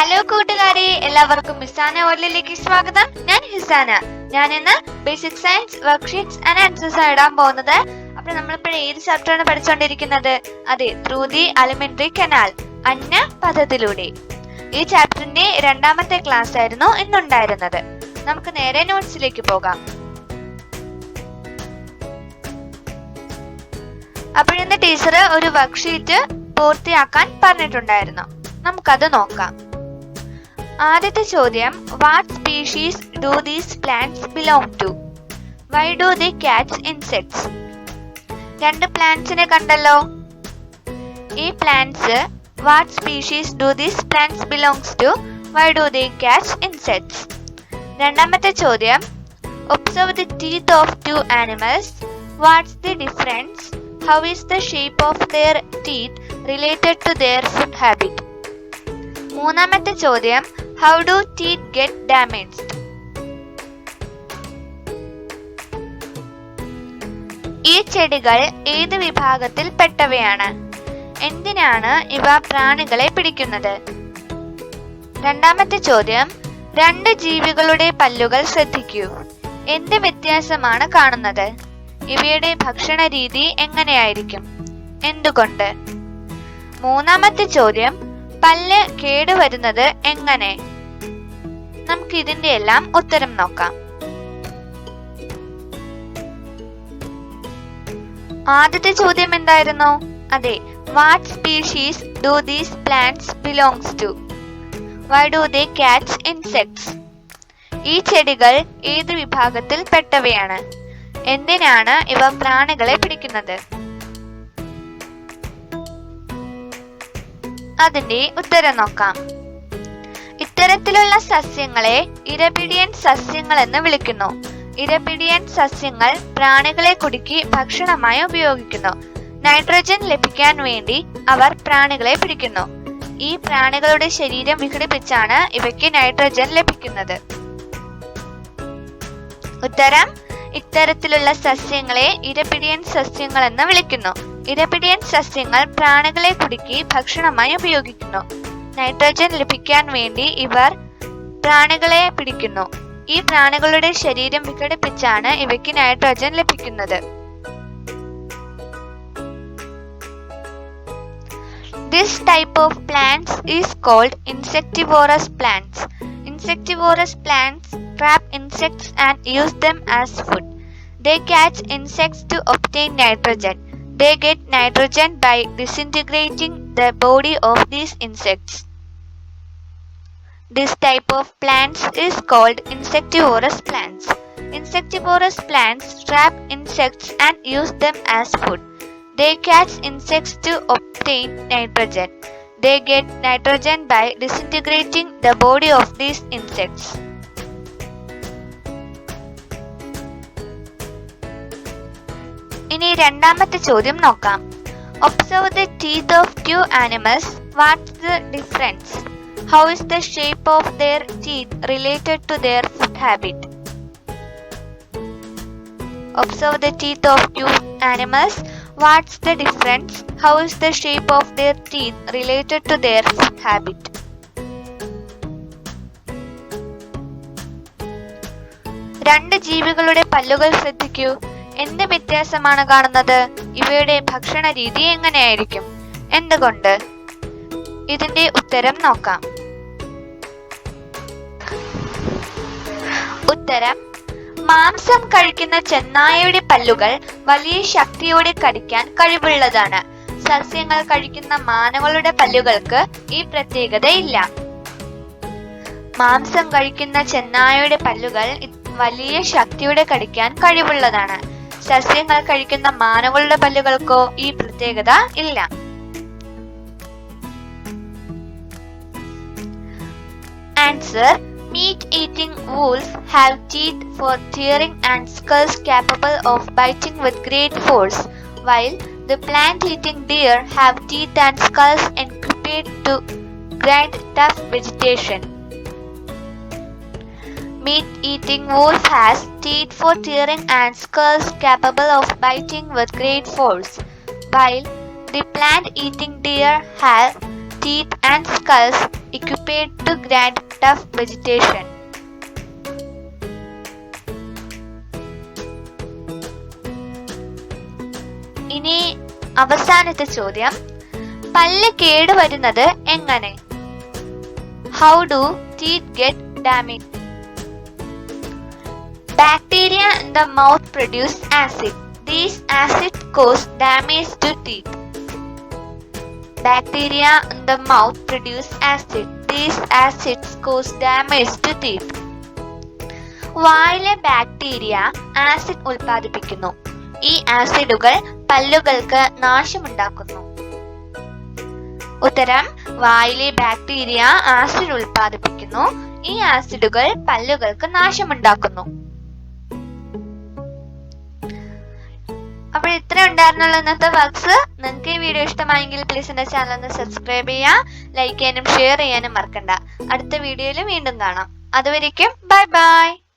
എല്ലാവർക്കും ഹിസാന വേൾഡിലേക്ക് സ്വാഗതം. ഞാൻ ഹിസാന. ഞാൻ ഇന്ന് basic science worksheets and answers ആണ് ഇടാൻ പോകുന്നത്. അപ്പൊ നമ്മളിപ്പോൾ ഏത് ചാപ്റ്ററാണ് പഠിച്ചുകൊണ്ടിരിക്കുന്നത് അതെ ത്രൂ ദി അലിമെന്ററി കനാൽ അന്ന പദത്തിലൂടെ. ഈ ചാപ്റ്ററിന്റെ രണ്ടാമത്തെ ക്ലാസ് ആയിരുന്നു ഇന്നുണ്ടായിരുന്നത്. നമുക്ക് നേരെ നോട്ട്സിലേക്ക് പോകാം. അപ്പോഴിന്ന് ടീച്ചർ ഒരു വർക്ക്ഷീറ്റ് പൂർത്തിയാക്കാൻ പറഞ്ഞിട്ടുണ്ടായിരുന്നു. നമുക്കത് നോക്കാം. ആദ്യത്തെ ചോദ്യം what species do these plants belong to why do the catch insects രണ്ട് പ്ലാന്റ്സിനെ കണ്ടല്ലോ. ഈ plants what species do these plants belongs to why do the catch insects രണ്ടാമത്തെ ചോദ്യം observe the teeth of two animals what's the difference how is the shape of their teeth related to their food habit മൂന്നാമത്തെ ചോദ്യം how do teeth get damaged? ഈ ചെടികൾ ഏത് വിഭാഗത്തിൽ പെട്ടവയാണ് എന്തിനാണ് ഇവ പ്രാണികളെ പിടിക്കുന്നത്? രണ്ടാമത്തെ ചോദ്യം രണ്ട് ജീവികളുടെ പല്ലുകൾ ശ്രദ്ധിക്കൂ. എന്ത് വ്യത്യാസമാണ് കാണുന്നത്? ഇവയുടെ ഭക്ഷണ രീതി എങ്ങനെയായിരിക്കും? എന്തുകൊണ്ട്? മൂന്നാമത്തെ ചോദ്യം പല്ല് കേടുവരുന്നത് എങ്ങനെ? നമുക്ക് ഇതിന്റെ എല്ലാം ഉത്തരം നോക്കാം. ആദ്യത്തെ ചോദ്യം എന്തായിരുന്നു? അതെ what species do these plants belongs to why do they catch insects ഈ ചെടികൾ ഏത് വിഭാഗത്തിൽ പെട്ടവയാണ്? എന്തിനാണ് ഇവ പ്രാണികളെ പിടിക്കുന്നത്? അതിന്റെ ഉത്തരം നോക്കാം. ഇത്തരത്തിലുള്ള സസ്യങ്ങളെ ഇരപിടിയൻ സസ്യങ്ങൾ എന്ന് വിളിക്കുന്നു. ഇരപിടിയൻ സസ്യങ്ങൾ പ്രാണികളെ കുടുക്കി ഭക്ഷണമായി ഉപയോഗിക്കുന്നു. നൈട്രജൻ ലഭിക്കാൻ വേണ്ടി അവർ പ്രാണികളെ പിടിക്കുന്നു. ഈ പ്രാണികളുടെ ശരീരം വിഘടിപ്പിച്ചാണ് ഇവയ്ക്ക് നൈട്രജൻ ലഭിക്കുന്നത്. ഉത്തരം ഇത്തരത്തിലുള്ള സസ്യങ്ങളെ ഇരപിടിയൻ സസ്യങ്ങൾ എന്ന് വിളിക്കുന്നു. ഇരപിടിയൻ സസ്യങ്ങൾ പ്രാണികളെ കുടുക്കി ഭക്ഷണമായി ഉപയോഗിക്കുന്നു. നൈട്രജൻ ലഭിക്കാൻ വേണ്ടി ഇവർ പ്രാണികളെ പിടിക്കുന്നു ഈ പ്രാണികളുടെ ശരീരം വിഘടിപ്പിച്ചാണ് ഇവയ്ക്ക് നൈട്രജൻ ലഭിക്കുന്നത് This type of plants is called insectivorous plants. Insectivorous plants trap insects and use them as food. They catch insects to obtain nitrogen. They get nitrogen by disintegrating the body of these insects. This type of plants is called insectivorous plants. Insectivorous plants trap insects and use them as food. They catch insects to obtain nitrogen. They get nitrogen by disintegrating the body of these insects. ഇനി രണ്ടാമത്തെ ചോദ്യം നോക്കാം observe the teeth of two animals what's the difference how is the shape of their teeth related to their food habit? Observe the teeth of two animals. What's the difference? How is the shape of their teeth related to their food habit? രണ്ട് ജീവികളുടെ പല്ലുകൾ ശ്രദ്ധിക്കൂ എന്ത് വ്യത്യാസമാണ് കാണുന്നത് ഇവയുടെ ഭക്ഷണ രീതി എങ്ങനെയായിരിക്കും എന്തുകൊണ്ട് ഇതിന്റെ ഉത്തരം നോക്കാം ഉത്തരം മാംസം കഴിക്കുന്ന ചെന്നായയുടെ പല്ലുകൾ വലിയ ശക്തിയോടെ കടിക്കാൻ കഴിവുള്ളതാണ്. സസ്യങ്ങൾ കഴിക്കുന്ന മാനവളുടെ പല്ലുകൾക്ക് ഈ പ്രത്യേകത ഇല്ല മാംസം കഴിക്കുന്ന ചെന്നായയുടെ പല്ലുകൾ വലിയ ശക്തിയോടെ കടിക്കാൻ കഴിവുള്ളതാണ്. സസ്യങ്ങൾ കഴിക്കുന്ന മാനവളുടെ പല്ലുകൾക്കോ ഈ പ്രത്യേകത ഇല്ല. Answer Meat eating wolves have teeth for tearing and skulls capable of biting with great force, while the plant eating deer have teeth and skulls equipped to grind tough vegetation. Meat eating wolf has teeth for tearing and skulls capable of biting with great force, while the plant eating deer have teeth and skulls equipped to grant tough vegetation. ഇനി അവസാനത്തെ ചോദ്യം. പല്ല് കേടുവരുന്നത് എങ്ങനെ? How do teeth get damage bacteria in the mouth produce acid these acid cause damage to teeth bacteria in the mouth produce acid. These acids cause damage to teeth. വായിലെ bacteria acid ഉൽപ്പാദിപ്പിക്കുന്നു ഈ ആസിഡുകൾ പല്ലുകൾക്ക് നാശമുണ്ടാക്കുന്നു ഉത്തരം വായിലെ bacteria acid ഉൽപ്പാദിപ്പിക്കുന്നു ഈ ആസിഡുകൾ പല്ലുകൾക്ക് നാശമുണ്ടാക്കുന്നു ഇത്ര ഉണ്ടായിരുന്നുള്ളൂ ഇന്നത്തെ വർക്ക്സ്. നിങ്ങൾക്ക് ഈ വീഡിയോ ഇഷ്ടമായെങ്കിൽ പ്ലീസ് എന്റെ ചാനൽ ഒന്ന് സബ്സ്ക്രൈബ് ചെയ്യുക ലൈക്ക് ചെയ്യാനും ഷെയർ ചെയ്യാനും മറക്കണ്ട. അടുത്ത വീഡിയോയിൽ വീണ്ടും കാണാം. അതുവരേക്കും ബൈ ബൈ